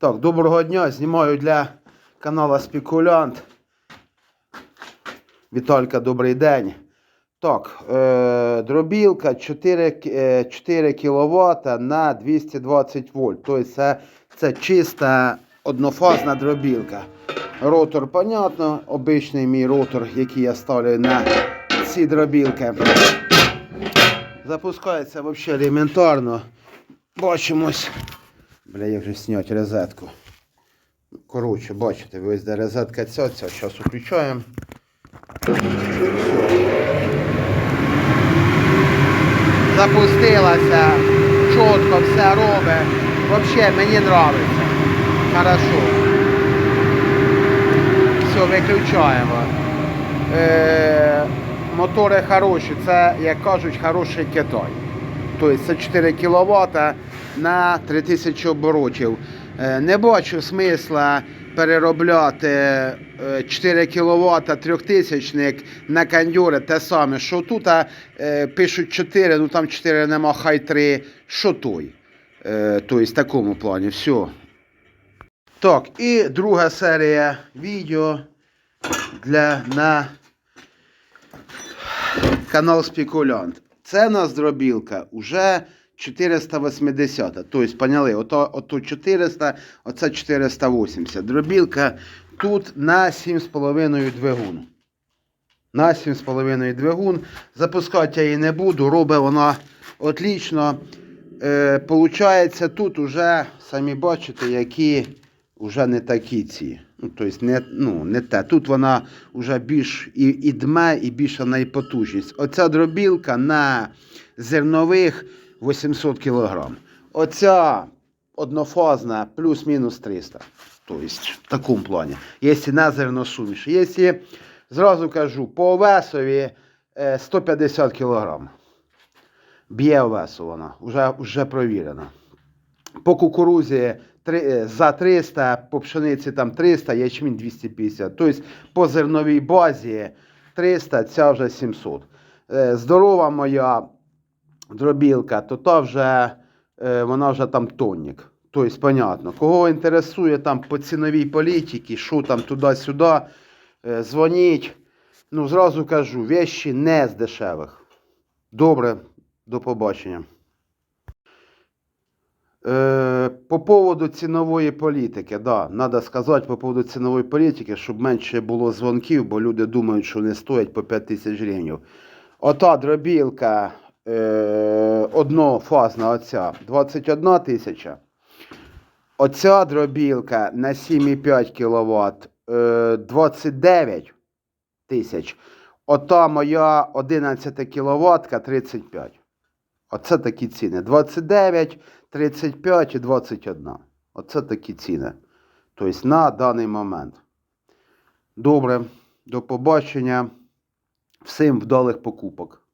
Так, доброго дня. Знімаю для канала Спекулянт. Віталька, добрий день. Так, е, дробілка 4, е, 4 кВт на 220 вольт. Тобто це, це чиста однофазна дробілка. Ротор, понятно, обичний мій ротор, який я ставлю на ці дробілки. Запускається взагалі елементарно. Бачимось. Бля, як же зняти розетку. Коротше, бачите, ось де розетка ця, ця. Зараз включаємо. Запустилася, чітко все робить. Взагалі мені подобається. Хорошо. Все, виключаємо. Е, мотори хороші, це, як кажуть, хороший Китай. Тобто це 4 кВт на 3000 оборотів. Е, Не бачу смисла переробляти е, 4 кВт 3000 на кондьори те саме, що тут е, пишуть 4, ну там 4 нема, хай 3, що той. Е, Тобто в такому плані, все. Так, і друга серія відео для на канал Спекулянт. Це у нас дробілка уже 480. Тобто, поняли, ото, ото 400, оце 480. Дробілка тут на 7,5 двигун. На 7,5 двигун. Запускати я її не буду, робить вона отлично. Е, получається, тут уже, самі бачите, які вже не такі ці. Ну, тобто не, ну, не те. Тут вона вже більш і, і дме, і більша найпотужність. Оця дробілка на зернових 800 кг. Оця однофазна плюс-мінус 300. Тобто в такому плані. Якщо на зерносуміш. Якщо, зразу кажу, по овесові е, 150 кг. Б'є овесу вона, вже, вже провірена. По кукурузі е, за 300, по пшениці там 300, ячмінь 250. Тобто по зерновій базі 300, ця вже 700. Е, Здорова моя дробілка, то та вже, е, вона вже там тонник. Тобто, понятно, кого інтересує там по ціновій політиці, що там туди-сюди, е, дзвоніть. Ну, зразу кажу, вещі не з дешевих. Добре, до побачення. Е, По поводу цінової політики, да, треба сказати по поводу цінової політики, щоб менше було дзвонків, бо люди думають, що вони стоять по 5 тисяч гривень. Ота дробілка е, однофазна, оця 21 тисяча. Оця дробілка на 7,5 кВт е, 29 тисяч. Ота моя 11 кВт 35. Оце такі ціни. 29, 35 і 21. Оце такі ціни. Тобто на даний момент. Добре, до побачення. Всім вдалих покупок.